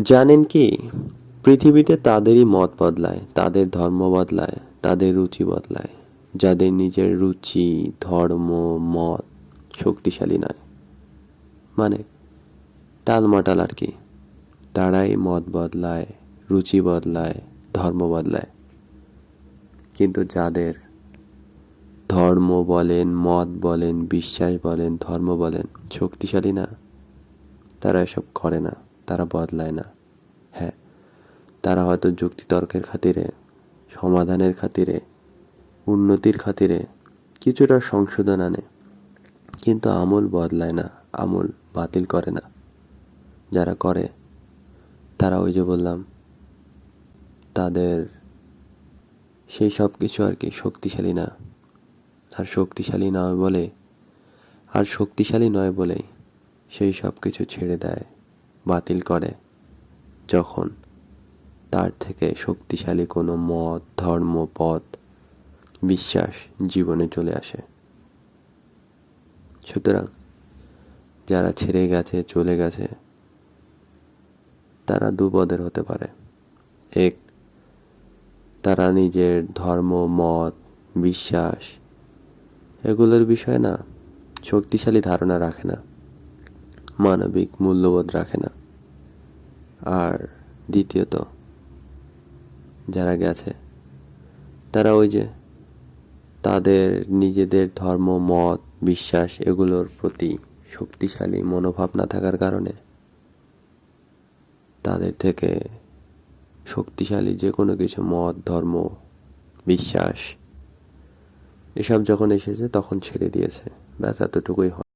জানেন কি? পৃথিবীতে তাদেরই মত বদলায়, তাদের ধর্ম বদলায়, তাদের রুচি বদলায়। যাদের নিজের রুচি, ধর্ম, মত শক্তিশালী নয়। মানে টালমাটাল আর কি। তারাই মত বদলায়, রুচি বদলায়, ধর্ম বদলায়। কিন্তু যাদের ধর্ম বলেন, মত বলেন, বিশ্বাস বলেন, ধর্ম বলেন, শক্তিশালী না, তারা এসব করে না। তারা বদলায় না। হ্যাঁ তারা হয়তো যুক্তিতর্কের খাতিরে, সমাধানের খাতিরে, উন্নতির খাতিরে কিছুটা সংশোধন আনে, কিন্তু আমল বদলায় না, আমল বাতিল করে না। যারা করে, তারা ওই যে বললাম, তাদের সেই সব কিছু আর কি শক্তিশালী না। আর শক্তিশালী নয় বলে, আর শক্তিশালী নয় বলেই সেই সব কিছু ছেড়ে দেয় বাতিল করে। যখন তার থেকে শক্তিশালী কোনো মত, ধর্ম, পথ, বিশ্বাস জীবনে চলে আসে। সুতরাং যারা ছেড়ে গেছে, চলে গেছে, তারা দুপদের হতে পারে। এক, তারা নিজের ধর্ম, মত, বিশ্বাস এগুলোর বিষয়ে না, শক্তিশালী ধারণা রাখে না, মানবিক মূল্যবোধ রাখে না। আর দ্বিতীয়ত যারা গেছে, তারা ওই যে তাদের নিজেদের ধর্ম, মত, বিশ্বাস এগুলোর প্রতি শক্তিশালী মনোভাব না থাকার কারণে তাদের থেকে শক্তিশালী যে কোনো কিছু মত, ধর্ম, বিশ্বাস এসব যখন এসেছে তখন ছেড়ে দিয়েছে। ব্যাস, এতটুকুই হয়।